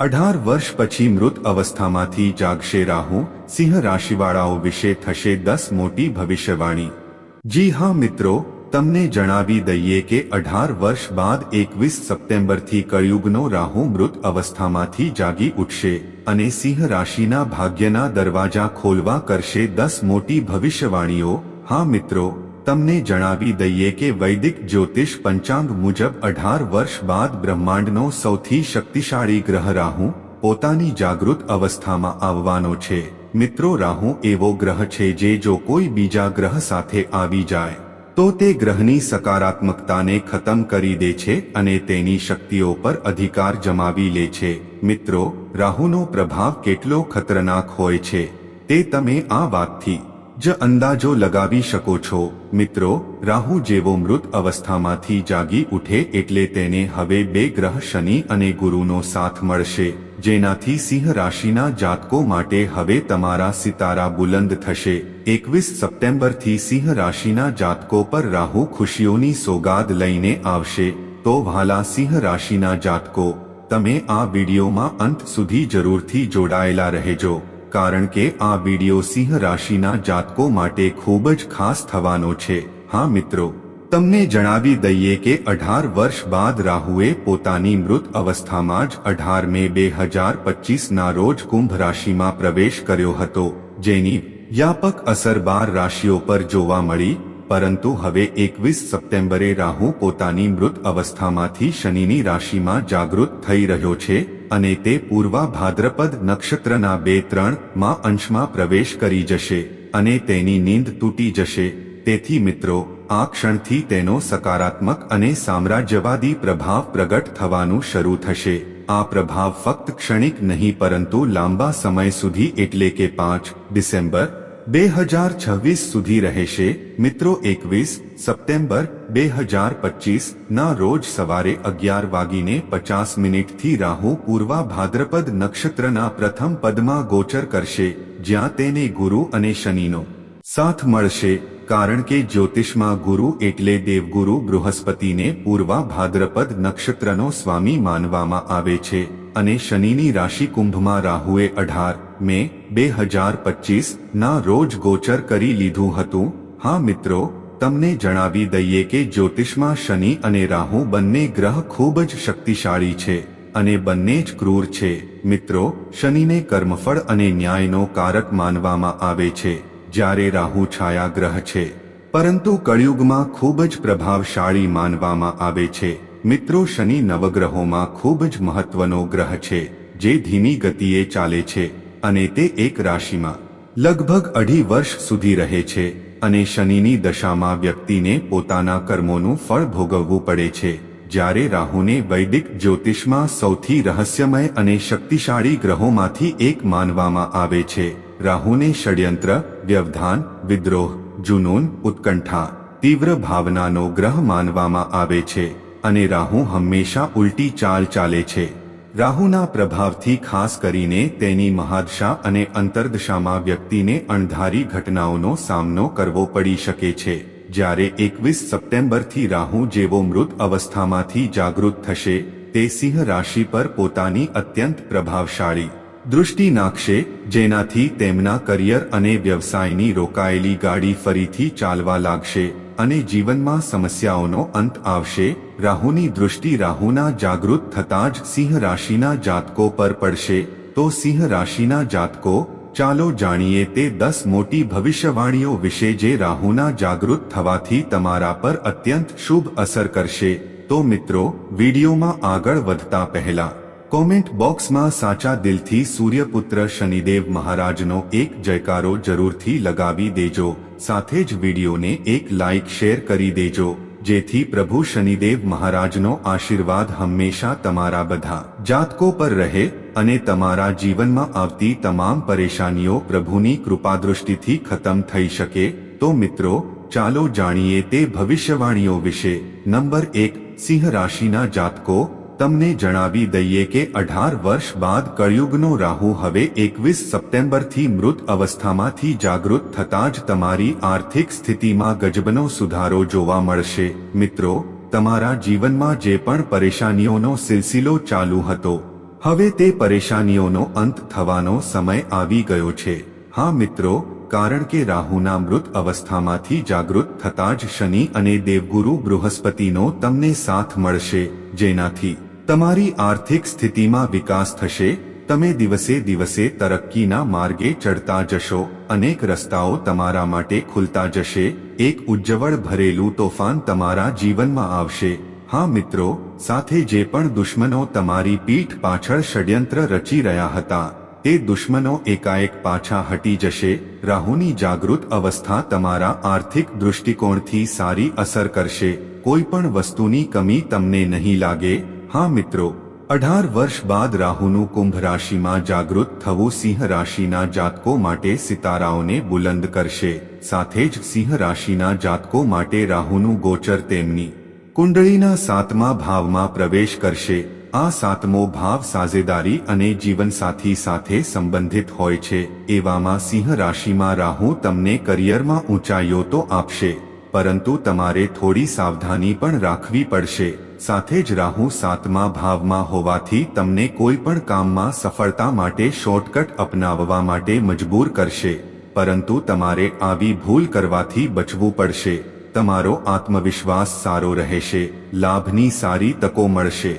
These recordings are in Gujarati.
અઢાર વર્ષ પછી મૃત અવસ્થામાંથી જાગશે રાહુ સિંહ રાશિવાળાઓ વિશે થશે દસ મોટી ભવિષ્યવાણી. જી હા, મિત્રો, તમને જણાવી દઈએ કે અઢાર વર્ષ બાદ એકવીસ સપ્ટેમ્બરથી કળિયુગનો રાહુ મૃત અવસ્થામાંથી જાગી ઉઠશે અને સિંહ રાશિના ભાગ્યના દરવાજા ખોલવા કરશે દસ મોટી ભવિષ્યવાણીઓ. હા, મિત્રો તમને જણાવી દઈએ કે વૈદિક જ્યોતિષ પંચાંગ મુજબ અઢાર વર્ષ બાદ બ્રહ્માંડનો સૌથી શક્તિશાળી ગ્રહ રાહુ પોતાની જાગૃત અવસ્થામાં આવવાનો છે. મિત્રો, રાહુ એવો ગ્રહ છે જે જો કોઈ બીજા ગ્રહ સાથે આવી જાય, તો તે ગ્રહની સકારાત્મકતાને ખતમ કરી દે છે અને તેની શક્તિઓ પર અધિકાર જમાવી લે છે. મિત્રો, રાહુનો પ્રભાવ કેટલો ખતરનાક હોય છે, તે તમે આ વાતથી જ અંદાજો લગાવી શકો છો. મિત્રો, રાહુ જેવો મૃત અવસ્થામાંથી જાગી ઉઠે એટલે તેને હવે બે ગ્રહ શનિ અને ગુરુનો સાથ મળશે. જેનાથી સિંહ રાશિના જાતકો માટે હવે તમારા સિતારા બુલંદ થશે. એકવીસ સપ્ટેમ્બરથી સિંહ રાશિના જાતકો પર રાહુ ખુશીઓની સોગાદ લઈને આવશે. તો વાલા સિંહ રાશિના જાતકો, તમે આ વિડીયોમાં અંત સુધી જરૂરથી જોડાયેલા રહેજો. કારણ કે આ વીડિયો સિંહ રાશિના જાતકો માટે ખૂબ જ ખાસ થવાનો છે. હા મિત્રો, તમને જણાવી દઈએ કે અઢાર વર્ષ બાદ રાહુએ પોતાની મૃત અવસ્થામાં જ અઢાર મે બે હજાર પચીસના રોજ કુંભ રાશિમાં પ્રવેશ કર્યો હતો, જેની વ્યાપક અસર બાર રાશિઓ પર જોવા મળી પરંતુ હવે એકવીસ સપ્ટેમ્બરે રાહુ પોતાની મૃત અવસ્થામાંથી શનિની રાશિમાં જાગૃત થઈ રહ્યો છે અને તે પૂર્વા ભાદ્રપદ નક્ષત્રના બે ત્રણમાં અંશમાં પ્રવેશ કરી જશે અને તેની નીંદ તૂટી જશે. તેથી મિત્રો, આ ક્ષણથી તેનો સકારાત્મક અને સામ્રાજ્યવાદી પ્રભાવ પ્રગટ થવાનું શરૂ થશે. આ પ્રભાવ ફક્ત ક્ષણિક નહીં પરંતુ લાંબા સમય સુધી એટલે કે પાંચ ડિસેમ્બર બે હજાર છવ્વીસ સુધી રહેશે. મિત્રો, એકવીસ સપ્ટેમ્બર બે હજાર પચીસ ના રોજ સવારે અગિયાર વાગીને પચાસ મિનિટથી રાહુ પૂર્વા ભાદ્રપદ નક્ષત્રના પ્રથમ પદમાં ગોચર કરશે, જ્યાં તેને ગુરુ અને શનિનો સાથ મળશે. કારણ કે જ્યોતિષમાં ગુરુ એટલે દેવગુરુ બૃહસ્પતિને પૂર્વા ભાદ્રપદ નક્ષત્રનો સ્વામી માનવામાં આવે છે અને શનિની રાશિ કુંભમાં રાહુએ અઢાર, મે બે હજાર પચીસ ના રોજ ગોચર કરી લીધું હતું. હા મિત્રો, તમને જણાવી દઈએ કે જ્યોતિષમાં શનિ અને રાહુ બંને ગ્રહ ખૂબ જ શક્તિશાળી છે અને બંને જ ક્રૂર છે. મિત્રો, શનિને કર્મફળ અને ન્યાયનો કારક માનવામાં આવે છે. જ્યારે રાહુ છાયા ગ્રહ છે, પરંતુ કળિયુગમાં ખૂબ જ પ્રભાવશાળી માનવામાં આવે છે. મિત્રો, શનિ નવગ્રહોમાં ખૂબ જ મહત્વનો ગ્રહ છે, જે ધીમી ગતિએ ચાલે છે, અને તે એક રાશિમાં લગભગ અઢી વર્ષ સુધી રહે છે, અને શનિની દશામાં વ્યક્તિને પોતાના કર્મોનું ફળ ભોગવવું પડે છે. જ્યારે રાહુને વૈદિક જ્યોતિષમાં સૌથી રહસ્યમય અને શક્તિશાળી ગ્રહોમાંથી એક માનવામાં આવે છે. રાહુને ષડયંત્ર, વ્યવધાન, વિદ્રોહ, જુનૂન, ઉત્કંઠા, તીવ્ર ભાવનાનો ગ્રહ માનવામાં આવે છે અને રાહુ હંમેશા ઉલટી ચાલ ચાલે છે. રાહુના પ્રભાવથી ખાસ કરીને તેની મહાદશા અને અંતરદશામાં વ્યક્તિને અણધારી ઘટનાઓનો સામનો કરવો પડી શકે છે. જ્યારે એકવીસ સપ્ટેમ્બરથી રાહુ જેવો મૃત અવસ્થામાંથી જાગૃત થશે, તે સિંહ રાશિ પર પોતાની અત્યંત પ્રભાવશાળી દૃષ્ટિ નાખશે, જેનાથી તેમના કરિયર અને વ્યવસાયની રોકાયેલી ગાડી ફરીથી ચાલવા લાગશે અને જીવનમાં સમસ્યાઓનો અંત આવશે. રાહુની દૃષ્ટિ રાહુના જાગૃત થતાં જ સિંહ રાશિના જાતકો પર પડશે. તો સિંહ રાશિના જાતકો ચાલો જાણીએ તે દસ મોટી ભવિષ્યવાણીઓ વિશે જે રાહુના જાગૃત થવાથી તમારા પર અત્યંત શુભ અસર કરશે. તો મિત્રો, વિડીયોમાં આગળ વધતા પહેલા, કોમેન્ટ બોક્સમાં સાચા દિલથી સૂર્યપુત્ર શનિદેવ મહારાજનો એક જયકારો જરૂરથી લગાવી દેજો. સાથે જ વિડીયોને એક લાઇક શેર કરી દેજો. જેથી પ્રભુ શનિદેવ મહારાજનો આશીર્વાદ હંમેશા તમારા બધા જાતકો પર રહે અને તમારા જીવનમાં આવતી તમામ પરેશાનીઓ પ્રભુની કૃપાદૃષ્ટિથી ખતમ થઈ શકે. તો મિત્રો, ચાલો જાણીએ તે ભવિષ્યવાણીઓ વિશે. નંબર એક, સિંહ રાશિના જાતકો. તમને જણાવી દઈએ કે અઢાર વર્ષ બાદ કળિયુગનો રાહુ હવે એકવીસ સપ્ટેમ્બરથી મૃત અવસ્થામાંથી જાગૃત થતાં જ તમારી આર્થિક સ્થિતિમાં ગજબનો સુધારો જોવા મળશે. મિત્રો, તમારા જીવનમાં જે પણ પરેશાનીઓનો સિલસિલો ચાલુ હતો, હવે તે પરેશાનીઓનો અંત થવાનો સમય આવી ગયો છે. હા મિત્રો, કારણ કે રાહુના મૃત અવસ્થામાંથી જાગૃત થતાં જ શનિ અને દેવગુરુ બૃહસ્પતિનો તમને સાથ મળશે, જેનાથી તમારી આર્થિક સ્થિતિમાં વિકાસ થશે, તમે દિવસે દિવસે તરક્કીના માર્ગે ચડતા જશો, અનેક રસ્તાઓ તમારા માટે ખુલતા જશે, એક ઉજ્જવળ ભરેલું તોફાન તમારા જીવનમાં આવશે. હા મિત્રો, સાથે જે પણ દુશ્મનો તમારી પીઠ પાછળ ષડયંત્ર રચી રહ્યા હતા, તે દુશ્મનો એકાએક પાછા હટી જશે, રાહુની જાગૃત અવસ્થા તમારા આર્થિક દૃષ્ટિકોણથી સારી અસર કરશે, કોઈ પણ વસ્તુની કમી તમને નહીં લાગે હા મિત્રો, અઢાર વર્ષ બાદ રાહુનું કુંભ રાશિમાં જાગૃત થવું સિંહ રાશિના જાતકો માટે સિતારાઓને બુલંદ કરશે. સાથે જ સિંહ રાશિના જાતકો માટે રાહુનું ગોચર તેમની કુંડળીના સાતમા ભાવમાં પ્રવેશ કરશે. આ સાતમો ભાવ સાઝેદારી અને જીવનસાથી સાથે સંબંધિત હોય છે. એવામાં સિંહ રાશિમાં રાહુ તમને કરિયરમાં ઊંચાઈઓ તો આપશે, પરંતુ તમારે થોડી સાવધાની પણ રાખવી પડશે. સાથે જ રાહુ સાતમા ભાવમાં હોવાથી તમને કોઈ પણ કામમાં સફળતા માટે શોર્ટકટ અપનાવવા માટે મજબૂર કરશે. પરંતુ તમારે આવી ભૂલ કરવાથી બચવું પડશે. તમારો આત્મવિશ્વાસ સારો રહેશે. લાભની સારી તકો મળશે.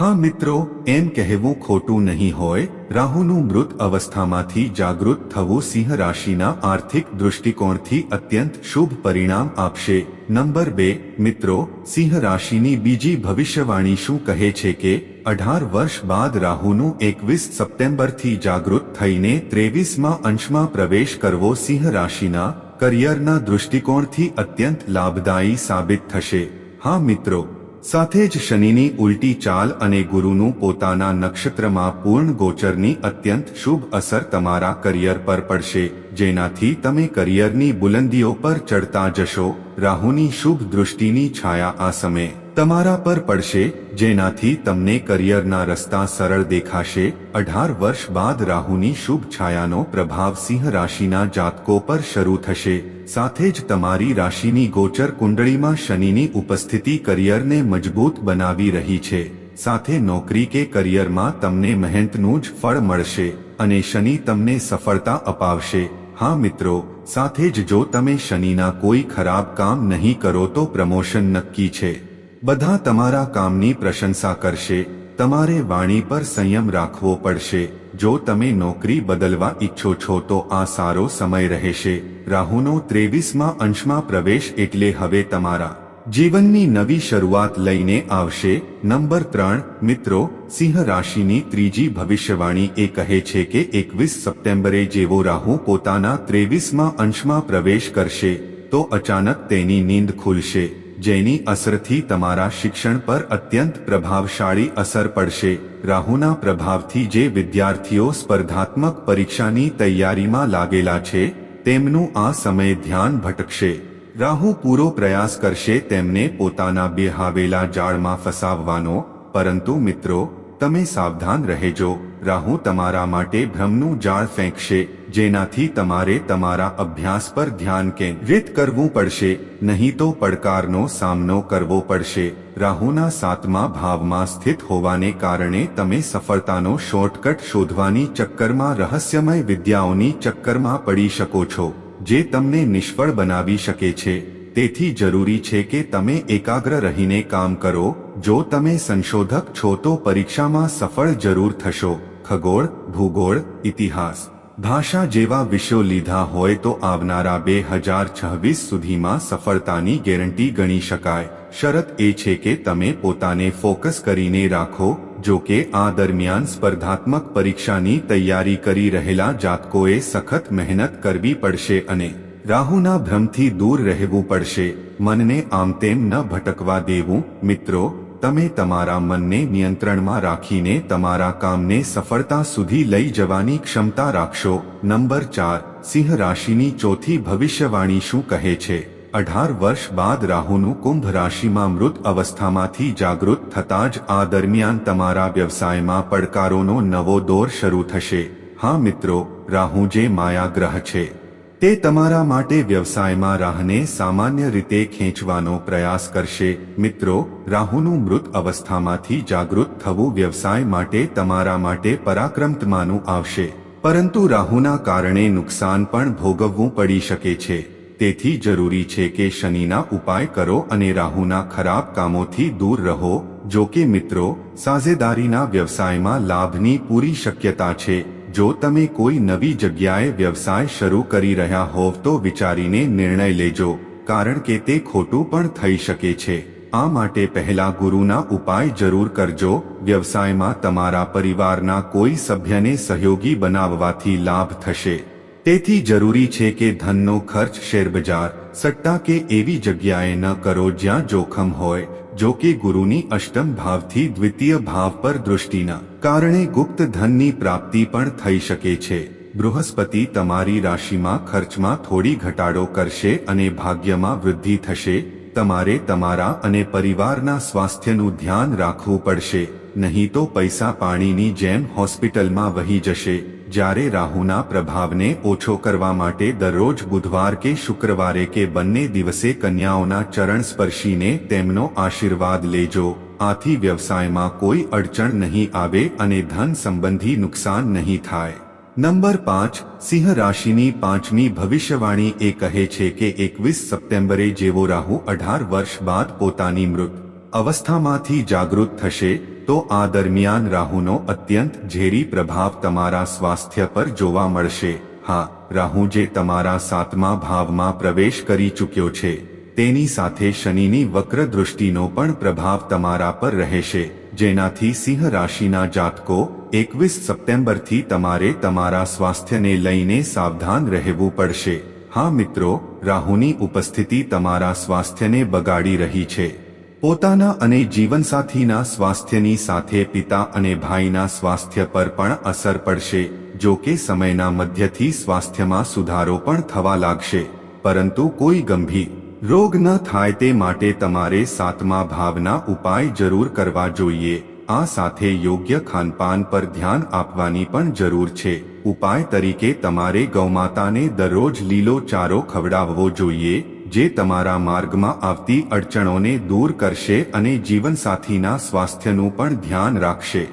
હા મિત્રો, એમ કહેવું ખોટું નહીં હોય, રાહુનું મૃત અવસ્થામાંથી જાગૃત થવું સિંહ રાશિના આર્થિક દૃષ્ટિકોણથી અત્યંત શુભ પરિણામ આપશે. નંબર બે, મિત્રો, સિંહ રાશિની બીજી ભવિષ્યવાણી શું કહે છે કે, અઢાર વર્ષ બાદ રાહુનું એકવીસ સપ્ટેમ્બરથી જાગૃત થઈને ત્રેવીસમાં અંશમાં પ્રવેશ કરવો સિંહ રાશિના કરિયરના દૃષ્ટિકોણથી અત્યંત લાભદાયી સાબિત થશે. હા મિત્રો સાથે જ શનિની ઉલટી ચાલ અને ગુરુનું પોતાના નક્ષત્રમાં પૂર્ણ ગોચરની અત્યંત શુભ અસર તમારા કરિયર પર પડશે, જેનાથી તમે કરિયરની બુલંદીઓ પર ચડતા જશો. રાહુની શુભ દૃષ્ટિની છાયા આ સમયે. તમારા પર પડશે, જેનાથી તમને કરિયરના રસ્તા સરળ દેખાશે. અઢાર વર્ષ બાદ રાહુની શુભ છાયાનો પ્રભાવ સિંહ રાશિના જાતકો પર શરૂ થશે. સાથે જ તમારી રાશિની ગોચર કુંડળીમાં શનિની ઉપસ્થિતિ કરિયરને મજબૂત બનાવી રહી છે. સાથે નોકરી કે કરિયરમાં તમને મહેનતનું જ ફળ મળશે અને શનિ તમને સફળતા અપાવશે. હા મિત્રો, સાથે જ જો તમે શનિના કોઈ ખરાબ કામ નહીં કરો તો પ્રમોશન નક્કી છે. બધા તમારા કામની પ્રશંસા કરશે. તમારે વાણી પર સંયમ રાખવો પડશે. જો તમે નોકરી બદલવા ઈચ્છો છો તો આ સારો સમય રહેશે. રાહુનો ત્રેવીસમાં અંશમાં પ્રવેશ એટલે હવે તમારા જીવનની નવી શરૂઆત લઈને આવશે. નંબર ત્રણ, મિત્રો, સિંહ રાશિની ત્રીજી ભવિષ્યવાણી એ કહે છે કે એકવીસ સપ્ટેમ્બરે જેવો રાહુ પોતાના ત્રેવીસમાં અંશમાં પ્રવેશ કરશે, તો અચાનક તેની નીંદ ખુલશે. જેની અસરથી તમારા શિક્ષણ પર અત્યંત પ્રભાવશાળી અસર પડશે. રાહુના પ્રભાવથી જે વિદ્યાર્થીઓ સ્પર્ધાત્મક પરીક્ષાની તૈયારીમાં લાગેલા છે, તેમનું આ સમય ધ્યાન ભટકશે. રાહુ પૂરો પ્રયાસ કરશે તેમને પોતાના બેહાવેલા જાળમાં ફસાવવાનો, પરંતુ મિત્રો, તમે સાવધાન રહેજો. રાહુ તમારા માટે ભ્રમનું જાળ ફેંકશે. જેનાથી તમારે તમારા અભ્યાસ પર ધ્યાન કેન્દ્રિત કરવું પડશે, નહીં તો પડકારનો સામનો કરવો પડશે. રાહુના સાતમા ભાવમાં સ્થિત હોવાને કારણે તમે સફળતાનો શોર્ટકટ શોધવાની ચક્કરમાં રહસ્યમય વિદ્યાઓની ચક્કરમાં પડી શકો છો, જે તમને નિષ્ફળ બનાવી શકે છે. તેથી જરૂરી છે કે તમે એકાગ્ર રહીને કામ કરો, જો તમે સંશોધક છો તો પરીક્ષામાં સફળ જરૂર થશો. ખગોળ, ભૂગોળ, ઇતિહાસ. ભાષા જેવા વિષયો લીધા હોય તો આવનારા બે હજાર છવ્વીસ સુધીમાં સફળતાની ગેરંટી ગણી શકાય. શરત એ છે કે તમે પોતાને ફોકસ કરીને રાખો, જો કે આ દરમિયાન સ્પર્ધાત્મક પરીક્ષાની તૈયારી કરી રહેલા જાતકોએ સખત મહેનત કરવી પડશે અને રાહુના ભ્રમથી દૂર રહેવું પડશે. મનને આમ તેમ ન ભટકવા દેવું. મિત્રો તમે તમારા મનને નિયંત્રણમાં રાખીને તમારા કામને સફળતા સુધી લઈ જવાની ક્ષમતા રાખશો. નંબર ચાર, સિંહ રાશિની ચોથી ભવિષ્યવાણી શું કહે છે? અઢાર વર્ષ બાદ રાહુનું કુંભ રાશિમાં મૃત અવસ્થામાંથી જાગૃત થતાં જ આ દરમિયાન તમારા વ્યવસાયમાં પડકારોનો નવો દોર શરૂ થશે. હા મિત્રો, રાહુ જે માયા ગ્રહ છે. તે તમારા માટે વ્યવસાયમાં રાહને સામાન્ય રીતે ખેંચવાનો પ્રયાસ કરશે. મિત્રો, રાહુનું મૃત અવસ્થામાંથી જાગૃત થવું વ્યવસાય માટે તમારા માટે પરાક્રમતમાનું આવશે. પરંતુ રાહુના કારણે નુકસાન પણ ભોગવવું પડી શકે છે. તેથી જરૂરી છે કે શનિના ઉપાય કરો અને રાહુના ખરાબ કામોથી દૂર રહો. જો કે મિત્રો, સાઝેદારીના વ્યવસાયમાં લાભની પૂરી શક્યતા છે. જો તમે કોઈ નવી જગ્યાએ વ્યવસાય શરૂ કરી રહ્યા હોવ તો વિચારીને નિર્ણય લેજો, કારણ કે તે ખોટું પણ થઈ શકે છે. આ માટે પહેલા ગુરુના ઉપાય જરૂર કરજો, વ્યવસાયમાં તમારા પરિવારના કોઈ સભ્યને સહયોગી બનાવવાથી લાભ થશે. તેથી જરૂરી છે કે ધનનો ખર્ચ શેરબજાર, સટ્ટા કે એવી જગ્યાએ ન કરો જ્યાં જોખમ હોય જો કે ગુરુની અષ્ટમ ભાવથી દ્વિતીય ભાવ પર દૃષ્ટિના કારણે ગુપ્ત ધનની પ્રાપ્તિ પણ થઈ શકે છે. બૃહસ્પતિ તમારી રાશિમાં ખર્ચમાં થોડી ઘટાડો કરશે અને ભાગ્યમાં વૃદ્ધિ થશે. તમારે તમારા અને પરિવારના સ્વાસ્થ્યનું ધ્યાન રાખવું પડશે. નહીં તો પૈસા પાણીની જેમ હોસ્પિટલમાં વહી જશે. જ્યારે રાહુના પ્રભાવને ઓછો કરવા માટે દરરોજ બુધવાર કે શુક્રવારે કે બંને દિવસે કન્યાઓના ચરણ સ્પર્શીને તેમનો આશીર્વાદ લેજો. આથી વ્યવસાયમાં કોઈ અડચણ નહીં આવે અને ધન સંબંધી નુકસાન નહીં થાય. નંબર પાંચ, સિંહ રાશિની પાંચમી ભવિષ્યવાણી એ કહે છે કે એકવીસ સપ્ટેમ્બરે જેવો રાહુ અઢાર વર્ષ બાદ પોતાની મૃત અવસ્થામાંથી જાગૃત થશે. તો આ દરમિયાન રાહુનો અત્યંત ઝેરી પ્રભાવ તમારા સ્વાસ્થ્ય પર જોવા મળશે. હા, રાહુ જે તમારા સાતમા ભાવમાં પ્રવેશ કરી ચૂક્યો છે, તેની સાથે શનિની વક્ર દૃષ્ટિનો પણ પ્રભાવ તમારા પર રહેશે, જેનાથી સિંહ રાશિના જાતકો એકવીસ સપ્ટેમ્બરથી તમારે તમારા સ્વાસ્થ્યને લઈને સાવધાન રહેવું પડશે. હા મિત્રો, રાહુની ઉપસ્થિતિ તમારા સ્વાસ્થ્યને બગાડી રહી છે. પોતાના અને જીવનસાથીના સ્વાસ્થ્યની સાથે પિતા અને ભાઈના સ્વાસ્થ્ય પર પણ અસર પડશે, જો કે સમયના મધ્યથી સ્વાસ્થ્યમાં સુધારો પણ થવા લાગશે. પરંતુ કોઈ ગંભીર રોગ ન થાય તે માટે તમારે સાતમા ભાવના ઉપાય જરૂર કરવા જોઈએ. આ સાથે યોગ્ય ખાનપાન પર ધ્યાન આપવાની પણ જરૂર છે. ઉપાય તરીકે તમારે ગૌમાતાને દરરોજ લીલો ચારો ખવડાવવો જોઈએ જે તમારા માર્ગમાં આવતી અડચણોને દૂર કરશે અને જીવનસાથીના સ્વાસ્થ્યનું પણ ધ્યાન રાખશે.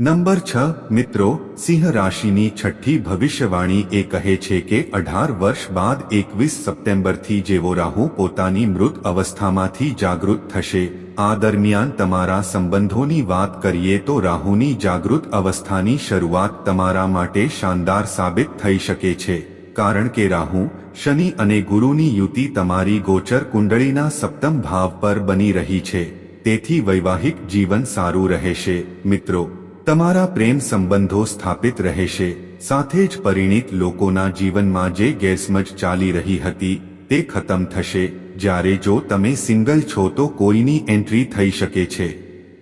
નંબર છ, મિત્રો, સિંહ રાશિની છઠ્ઠી ભવિષ્યવાણી એ કહે છે કે અઢાર વર્ષ બાદ એકવીસ સપ્ટેમ્બરથી જેવો રાહુ પોતાની મૃત અવસ્થામાંથી જાગૃત થશે. આ દરમિયાન તમારા સંબંધોની વાત કરીએ તો રાહુની જાગૃત અવસ્થાની શરૂઆત તમારા માટે શાનદાર સાબિત થઈ શકે છે. કારણ કે રાહુ, શનિ અને ગુરુની યુતિ તમારી ગોચર કુંડળીના સપ્તમ ભાવ પર બની રહી છે. તેથી વૈવાહિક જીવન સારું રહેશે. મિત્રો, તમારા પ્રેમ સંબંધો સ્થાપિત રહેશે. સાથે જ પરિણિત લોકોના જીવનમાં જે ગેરસમજ ચાલી રહી હતી, તે ખતમ થશે. જ્યારે જો તમે સિંગલ છો તો કોઈની એન્ટ્રી થઈ શકે છે.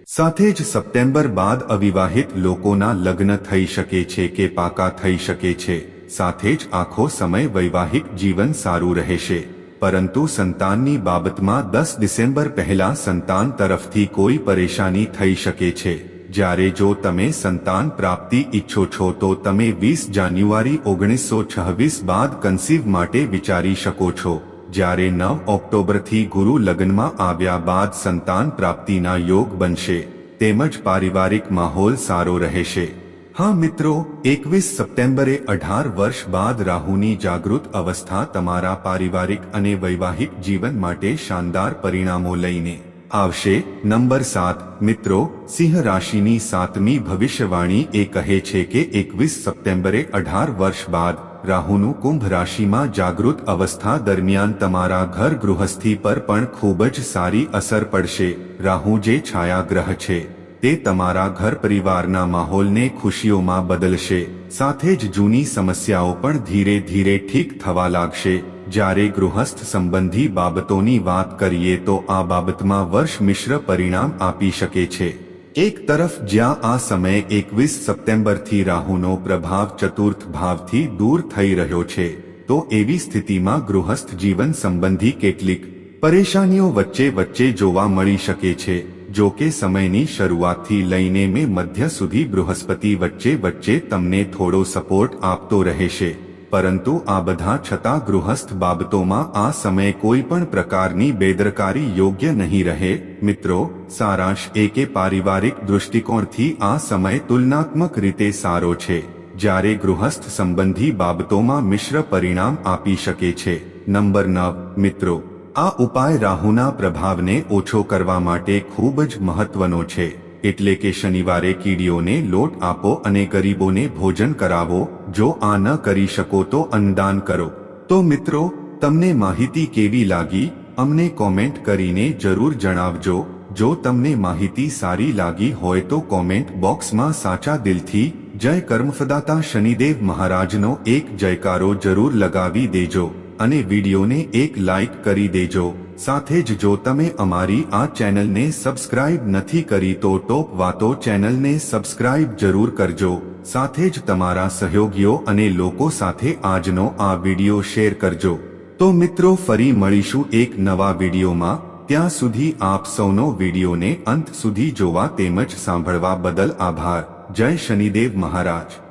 સાથે જ સપ્ટેમ્બર બાદ અવિવાહિત લોકોના લગ્ન થઈ શકે છે કે પાકા થઈ શકે છે. સાથે જ આખો સમય વૈવાહિક જીવન સારું રહેશે. પરંતુ સંતાનની બાબતમાં દસ ડિસેમ્બર પહેલા સંતાન તરફથી કોઈ પરેશાની થઈ શકે છે. જ્યારે જો તમે સંતાન પ્રાપ્તિ ઈચ્છો છો તો તમે વીસ જાન્યુઆરી ઓગણીસો છવ્વીસ બાદ કન્સીવ માટે વિચારી શકો છો. જ્યારે નવ ઓક્ટોબરથી ગુરુ લગ્નમાં આવ્યા બાદ સંતાન પ્રાપ્તિના યોગ બનશે. તેમજ પારિવારિક માહોલ સારો રહેશે. હા મિત્રો, એકવીસ સપ્ટેમ્બરે અઢાર વર્ષ બાદ રાહુની જાગૃત અવસ્થા તમારા પારિવારિક અને વૈવાહિક જીવન માટે શાનદાર પરિણામો લઈને આવશે. નંબર સાત, મિત્રો, સિંહ રાશિની સાતમી ભવિષ્યવાણી એ કહે છે કે એકવીસ સપ્ટેમ્બરે અઢાર વર્ષ બાદ રાહુનું કુંભ રાશિમાં જાગૃત અવસ્થા દરમિયાન તમારા ઘર ગૃહસ્થી પર પણ ખૂબ જ સારી અસર પડશે. રાહુ જે છાયા ગ્રહ છે. તે તમારા ઘર પરિવારના માહોલને ખુશીઓમાં બદલશે, સાથે જ જૂની સમસ્યાઓ પણ ધીરે ધીરે ઠીક થવા લાગશે. જ્યારે ગૃહસ્થ સંબંધી બાબતોની વાત કરીએ તો આ બાબતમાં વર્ષ મિશ્ર પરિણામ આપી શકે છે. એક તરફ જ્યાં આ સમયે એકવીસ સપ્ટેમ્બરથી રાહુનો પ્રભાવ ચતુર્થ ભાવથી દૂર થઈ રહ્યો છે, તો એવી સ્થિતિમાં ગૃહસ્થ જીવન સંબંધી કેટલીક પરેશાનીઓ વચ્ચે વચ્ચે જોવા મળી શકે છે. જો કે સમયની શરૂઆતથી લઈને મે મધ્ય સુધી બૃહસ્પતિ વચ્ચે વચ્ચે તમને થોડો સપોર્ટ આપતો રહેશે પરંતુ આ બધા છતાં ગૃહસ્થ બાબતોમાં આ સમયે કોઈ પણ પ્રકારની બેદરકારી યોગ્ય નહીં રહે મિત્રો સારાંશ એ કે પારિવારિક દૃષ્ટિકોણથી આ સમય તુલનાત્મક રીતે સારો છે જ્યારે ગૃહસ્થ સંબંધી બાબતોમાં મિશ્ર પરિણામ આપી શકે છે નંબર નવ મિત્રો આ ઉપાય રાહુના પ્રભાવને ઓછો કરવા માટે ખૂબ જ મહત્વનો છે, એટલે કે શનિવારે કીડીઓને લોટ આપો અને ગરીબોને ભોજન કરાવો, જો આ ન કરી શકો તો અન્નદાન કરો. તો મિત્રો, તમને માહિતી કેવી લાગી? અમને કોમેન્ટ કરીને જરૂર જણાવજો. જો તમને માહિતી સારી લાગી હોય તો કોમેન્ટ બોક્સમાં સાચા દિલથી, જય કર્મફદાતા શનિદેવ મહારાજનો એક જયકારો જરૂર લગાવી દેજો. અને વિડીયોને એક લાઇક કરી દેજો. સાથે જ જો તમે અમારી આ ચેનલને સબસ્ક્રાઇબ નથી કરી તો ટોપ વાતો ચેનલને સબસ્ક્રાઇબ જરૂર કરજો. સાથે જ તમારા સહયોગીઓ અને લોકો સાથે આજનો આ વીડિયો શેર કરજો. તો મિત્રો ફરી મળીશું એક નવા વિડીયોમાં. ત્યાં સુધી આપ સૌનો વિડીયોને અંત સુધી જોવા તેમજ સાંભળવા બદલ આભાર. જય શનિદેવ મહારાજ.